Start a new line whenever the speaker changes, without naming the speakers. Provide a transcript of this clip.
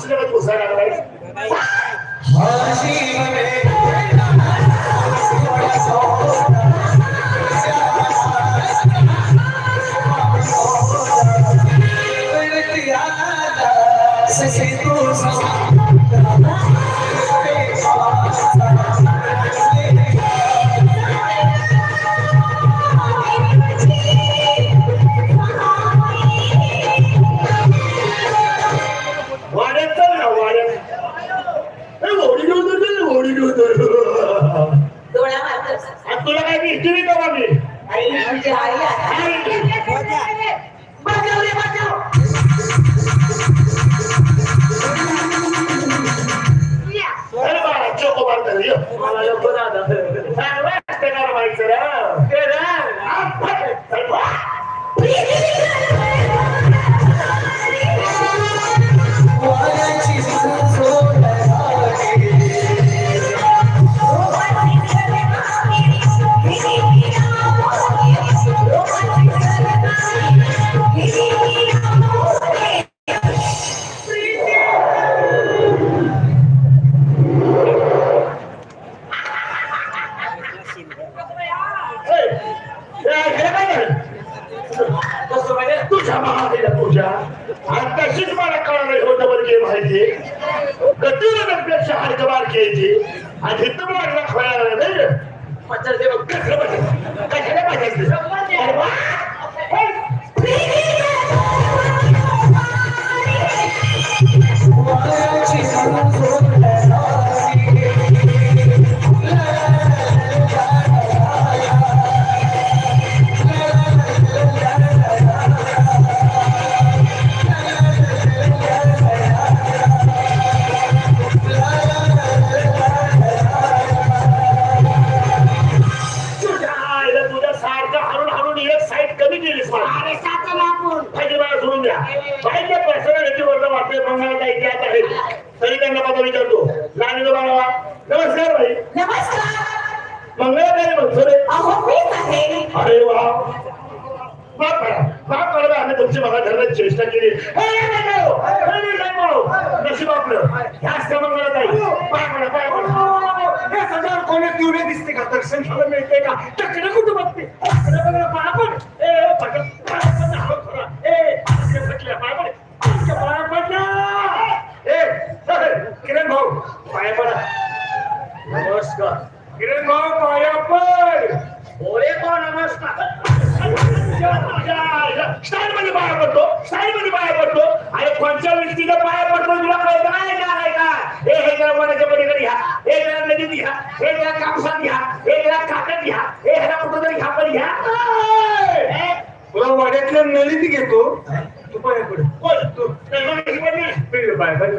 মুসলিমে পৌঁছায়
না ভাই
হাসি तुला काय नाही का.
या.
अरे बाळा चोको मारतात.
मला नको दादा.
तुझ्या महादेला तुझ्या आणि तशीच मला कळालं होतं बरं की माहिती गतीला नसल्याची हाडकं बारकी यायची आणि हिंदू मला खोळायला नाही. पाहिजे कशाला पाहिजे मला सोडून द्या पाहिजे पर्सनॅलिटी वरनं वाटते बंगालचा इतिहास आहे. तरी त्यांना पता विचारतो लहान बाळा नमस्कार भाई.
नमस्कार.
मंगळाकारी म्हणतो रे
अहो मीच आहे.
अरे वा. माफ करा माफ करा आम्ही तुमची मला धरण्याची चेष्टा केली. नशीब आपलं. ह्याच त्या मंगळात आहे. पाय पाय
या दिसते का? दर्शन घ्यायला मिळते का? टकडे कुठं बघते? नमस्कार. किरण भाऊ पाया पड.
ओरे तो नमस्कार. स्टाईल मध्ये पाया पडतो स्टाईल मध्ये पाया पडतो. अरे कोणत्या व्यक्तीला पाया पडतो तुला कळतं नाही का नाही का? हे हे जरा वनाच्या पलीकडे घ्या हे जरा नदीत घ्या हे जरा कापसात घ्या हे जरा काकत घ्या हे ह्याला कुठं तरी घ्या. पण घ्या ए,
तुला वाड्यातल्या नळीत घेतो तू पाया पड.
कोण? तू? ही.
पाया पड.